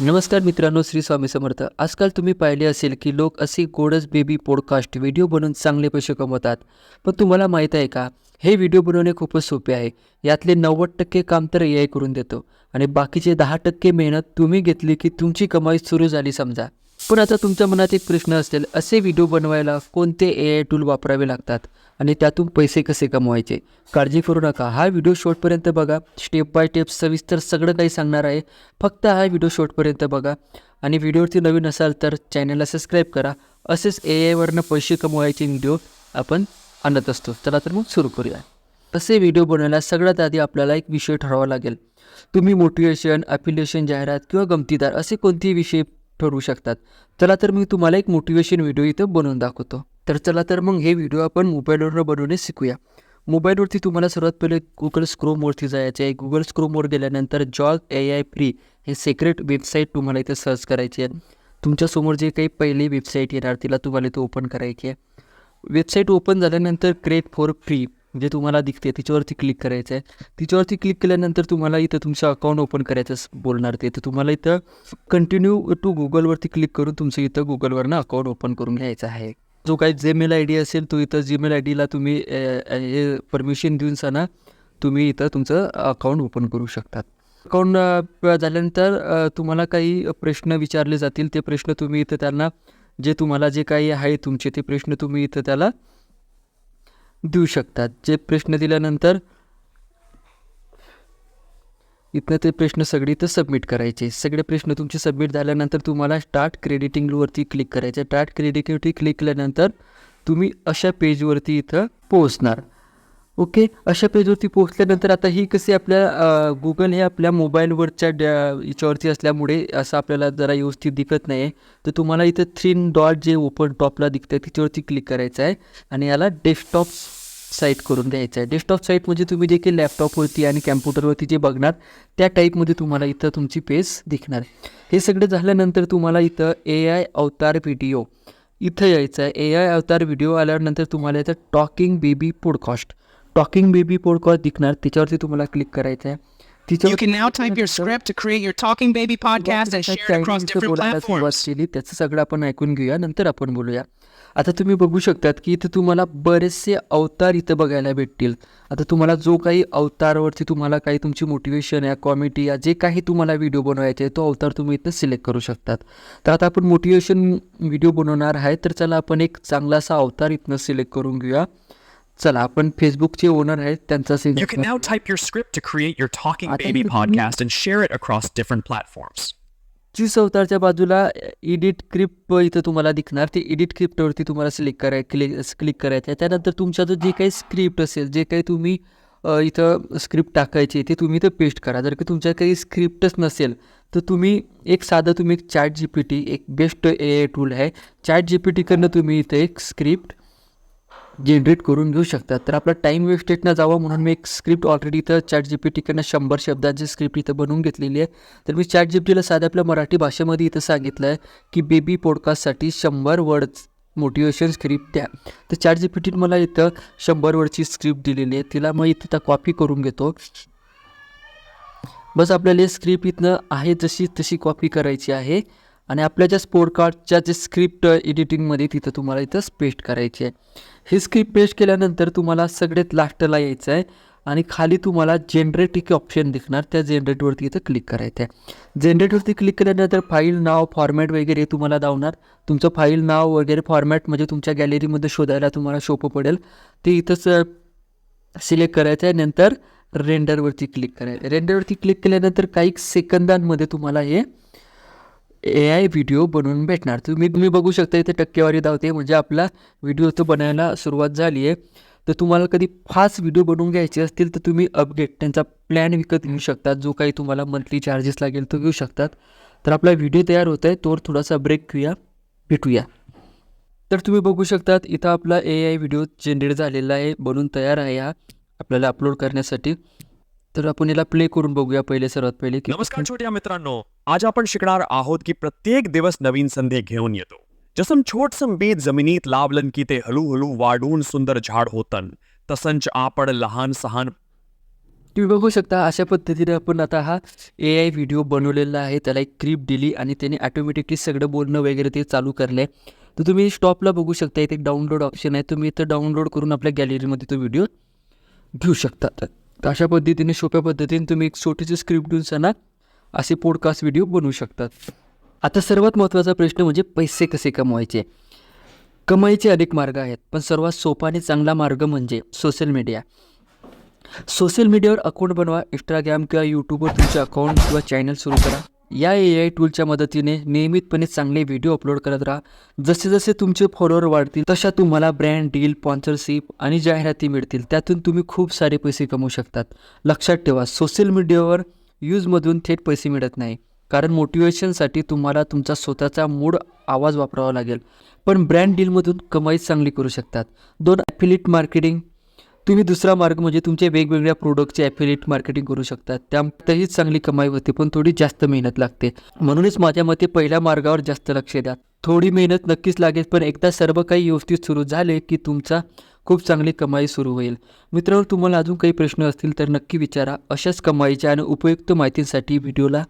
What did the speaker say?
नमस्कार मित्रांनो श्री स्वामी समर्थ. आजकाल तुम्ही पाहिले असेल की लोक असे गोडस बेबी पॉडकास्ट व्हिडिओ बनवून चांगले पैसे कमवतात. पण तुम्हाला माहीत आहे का? हे व्हिडिओ बनवणे खूपच सोपे आहे. यातले नव्वद टक्के काम तर ए आय करून देतो. आणि बाकीचे दहा टक्के मेहनत तुम्ही घेतली की तुमची कमाई सुरू झाली समजा. पण आता तुमच्या मनात एक प्रश्न असेल असे व्हिडिओ बनवायला कोणते ए आय टूल वापरावे लागतात? आणि त्यातून पैसे कसे कमवायचे? काळजी करू नका. हा व्हिडिओ शॉर्टपर्यंत बघा. स्टेप बाय स्टेप सविस्तर सगळं काही सांगणार आहे. फक्त हा व्हिडिओ शॉर्टपर्यंत बघा. आणि व्हिडिओवरती नवीन असाल तर चॅनलला सबस्क्राईब करा. असेच ए आयवरनं पैसे कमवायचे व्हिडिओ आपण आणत असतो. चला तर मग सुरू करूया. तसे व्हिडिओ बनवायला सगळ्यात आधी आपल्याला एक विषय ठरवावा लागेल. तुम्ही मोटिवेशन अफिलिएशन जाहिरात किंवा गमतीदार असे कोणतेही विषय ठरवू शकतात. चला तर मी तुम्हाला एक मोटिवेशन व्हिडिओ इथं बनवून दाखवतो. तर चला तर मग हे व्हिडिओ आपण मोबाईलवर बनवणे शिकूया. मोबाईलवरती तुम्हाला सर्वात पहिले गुगल स्क्रोमवरती जायचे आहे. गुगल स्क्रोमवर गेल्यानंतर जॉग ए आय फ्री हे सेक्रेट वेबसाईट तुम्हाला इथं सर्च करायची आहे. तुमच्यासमोर जे काही पहिली वेबसाईट येणार तिला तुम्हाला इथं ओपन करायची आहे. वेबसाईट ओपन झाल्यानंतर क्रिएट फॉर फ्री जे तुम्हाला दिसते तिच्यावरती क्लिक करायचं आहे तिच्यावरती क्लिक केल्यानंतर तुम्हाला इथं तुमचं अकाउंट ओपन करायचं बोलणार ते. तर तुम्हाला इथं कंटिन्यू टू गुगलवरती क्लिक करून तुमचं इथं गुगलवरनं अकाउंट ओपन करून घ्यायचं आहे. जो काही जीमेल आय डी असेल तो इथं जीमेल आय डीला तुम्ही हे परमिशन देऊन सांगा तुम्ही इथं तुमचं अकाउंट ओपन करू शकतात. अकाउंट झाल्यानंतर तुम्हाला काही प्रश्न विचारले जातील. ते प्रश्न तुम्ही इथं त्यांना जे तुम्हाला जे काही आहे तुमचे ते प्रश्न तुम्ही इथं त्याला देऊ शकतात. जे प्रश्न दिल्यानंतर इथनं ते प्रश्न सगळे इथं सबमिट करायचे. सगळे प्रश्न तुमचे सबमिट झाल्यानंतर तुम्हाला स्टार्ट क्रेडिटिंगवरती क्लिक करायचं. स्टार्ट क्रेडिटिंगवरती क्लिक केल्यानंतर तुम्ही अशा पेजवरती इथं पोहोचणार. ओके? अशा पेजवरती पोहोचल्यानंतर आता ही कसे आपल्या गुगल हे आपल्या मोबाईलवरच्या डॅ याच्यावरती असल्यामुळे असं आपल्याला जरा व्यवस्थित दिसत नाही आहे तर तुम्हाला इथं थ्री डॉट जे ओपन टॉपला दिखतं आहे तिच्यावरती क्लिक करायचं आहे आणि याला डेस्कटॉप साईट करून द्यायचं आहे. डेस्कटॉप साईट म्हणजे तुम्ही जे काही लॅपटॉपवरती आणि कॅम्प्युटरवरती जे बघणार त्या टाईपमध्ये तुम्हाला इथं तुमची पेज दिसणार हे सगळं झाल्यानंतर तुम्हाला इथं ए आय अवतार व्हिडिओ इथं यायचं आहे. ए आय अवतार व्हिडिओ आल्यानंतर तुम्हाला इथं talking baby podcast talking baby podcast दिसणार त्याच्यावरती तुम्हाला क्लिक करायचं आहे You can now type your script to create your Talking Baby podcast and share it across चायनीजचं different बोलायला सुरुवात platforms. केली. त्याचं सगळं आपण ऐकून घेऊया. नंतर आपण बोलूया. आता तुम्ही बघू शकतात की इथं तुम्हाला बरेचसे अवतार इथं बघायला भेटतील. आता तुम्हाला जो काही अवतारवरती तुम्हाला काही तुमची मोटिवेशन या कॉमेडी या जे काही तुम्हाला व्हिडिओ बनवायचे आहे तो अवतार तुम्ही इथं सिलेक्ट करू शकतात. तर आता आपण मोटिवेशन व्हिडिओ बनवणार आहे. तर चला आपण एक चांगला असा अवतार इथनं सिलेक्ट करून घेऊया. चला आपण फेसबुकचे ओनर आहेत त्यांचा You can now type your script to create your Talking I think Baby the- podcast and share it across different platforms. चीज अवतारच्या बाजूला एडिट क्रिप इथं तुम्हाला दिसणार. ते एडिट क्रिप्टवरती तुम्हाला सिलेक्ट कराय क्लिक क्लिक करायचं आहे त्यानंतर तुमचा जो जे काही स्क्रिप्ट असेल जे काही तुम्ही अ, इथं स्क्रिप्ट टाकायची ते तुम्ही इथं पेस्ट करा. जर का तुमच्या काही स्क्रिप्टच नसेल तर तुम्ही एक साधं तुम्ही एक चॅट जी पी टी एक बेस्ट ए आय टूल आहे. चॅट जी पी टीकडनं तुम्ही इथं एक स्क्रिप्ट जनरेट करून घेऊ शकतात. तर आपला टाईम वेस्टेट न जावं म्हणून मी एक स्क्रिप्ट ऑलरेडी इथं चॅट जी पी टीकडनं शंभर शब्दांची स्क्रिप्ट इथं बनवून घेतलेली आहे. तर मी चॅट जी पी टीला साध्या आपल्या मराठी भाषेमध्ये इथं सांगितलं आहे की बेबी पॉडकास्टसाठी शंभर वर्ड्स मोटिवेशन स्क्रिप्ट द्या. तर चॅट जी पी टीत मला इथं शंभर वर्डची स्क्रिप्ट दिलेली आहे. तिला मग इथं त्या कॉपी करून घेतो. बस आपल्याला स्क्रिप्ट इथनं आहे जशी तशी कॉपी करायची आहे. आणि आपल्या ज्या स्पोर्टकार्डच्या जे स्क्रिप्ट एडिटिंगमध्ये तिथं तुम्हाला इथं पेस्ट करायची आहे. ही स्क्रिप्ट पेस्ट केल्यानंतर तुम्हाला सगळ्यात लास्टला यायचं आहे आणि खाली तुम्हाला जनरेट एक ऑप्शन दिसणार. त्या जनरेटवरती इथं क्लिक करायचं आहे. जनरेटवरती क्लिक केल्यानंतर फाईल नाव फॉर्मॅट वगैरे तुम्हाला दावणार. तुमचं फाईल नाव वगैरे फॉर्मॅट म्हणजे तुमच्या गॅलरीमध्ये शोधायला तुम्हाला सोपं पडेल. ते इथंच सिलेक्ट करायचं आहे. नंतर रेंडरवरती क्लिक करायचं रेंडरवरती क्लिक केल्यानंतर काही सेकंदांमध्ये तुम्हाला हे ए आय व्हिडिओ बनवून भेटणार. तुम्ही तुम्ही बघू शकता इथे टक्केवारी धावते. म्हणजे आपला व्हिडिओ तो बनायला सुरुवात झाली आहे. तर तुम्हाला कधी फास्ट व्हिडिओ बनवून घ्यायचे असतील तर तुम्ही अपडेट त्यांचा प्लॅन विकत घेऊ शकतात जो काही तुम्हाला मंथली चार्जेस लागेल तो घेऊ शकतात. तर आपला व्हिडिओ तयार होत आहे. तोवर थोडासा ब्रेक घेऊया भेटूया. तर तुम्ही बघू शकतात इथं आपला ए आय व्हिडिओ जनरेट झालेला आहे. बनून तयार आहे हा. आपल्याला अपलोड करण्यासाठी. तर आपण याला प्ले करून बघूया पहिले सर्वात पहिले. की नमस्कार छोट्या मित्रांनो. आज आपण शिकणार आहोत की प्रत्येक दिवस नवीन संधी घेऊन येतो. जसं छोटसं बीज जमिनीत लावलं की ते हळूहळू वाढून सुंदर झाड होतं. तसंच आपण लहान सहान तुम्ही बघू शकता अशा पद्धतीने आपण आता हा ए आय व्हिडिओ बनवलेला आहे. त्याला एक क्लिप दिली आणि त्याने ॲटोमॅटिकली सगळं बोलणं वगैरे ते चालू करलं आहे तर तुम्ही स्टॉपला बघू शकता इथे डाउनलोड ऑप्शन आहे. तुम्ही इथं डाउनलोड करून आपल्या गॅलरीमध्ये तो व्हिडिओ घेऊ शकता. अशा पद्धतीने सोप्या पद्धतीने तुम्ही एक छोटीशी स्क्रिप्ट देऊन सणा असे पॉडकास्ट व्हिडिओ बनवू शकतात. आता सर्वात महत्त्वाचा प्रश्न म्हणजे पैसे कसे कमवायचे? कमाईचे अनेक मार्ग आहेत पण सर्वात सोपा आणि चांगला मार्ग म्हणजे सोशल मीडिया सोशल मीडियावर अकाउंट बनवा इंस्टाग्राम किंवा यूट्यूबवर तुमचे अकाउंट किंवा चॅनल सुरू करा. या ए आय टूलच्या मदतीने नियमितपणे चांगले व्हिडिओ अपलोड करत राहा. जसे जसे तुमचे फॉलोअर वाढतील तशा तुम्हाला ब्रँड डील स्पॉन्सरशिप आणि जाहिराती मिळतील त्यातून तुम्ही खूप सारे पैसे कमवू शकतात. लक्षात ठेवा सोशल मीडियावर यूजमधून थेट पैसे मिळत नाही. कारण मोटिवेशनसाठी तुम्हाला तुमचा स्वतःचा मूड आवाज वापरावा लागेल. पण ब्रँड डीलमधून कमाई चांगली करू शकतात. दोन ॲफिलिट मार्केटिंग तुम्ही दुसरा मार्ग म्हणजे तुमचे वेगवेगळ्या प्रोडक्टचे ॲफिलेट मार्केटिंग करू शकता. त्यातही चांगली कमाई होते पण थोडी जास्त मेहनत लागते. म्हणूनच माझ्या मते पहिल्या मार्गावर जास्त लक्ष द्या. थोडी मेहनत नक्कीच लागेल पण एकदा सर्व काही व्यवस्थित सुरू झाले की तुमचा खूप चांगली कमाई सुरू होईल. मित्रांनो तुम्हाला अजून काही प्रश्न असतील तर नक्की विचारा. अशाच कमाईच्या आणि उपयुक्त माहितीसाठी व्हिडिओला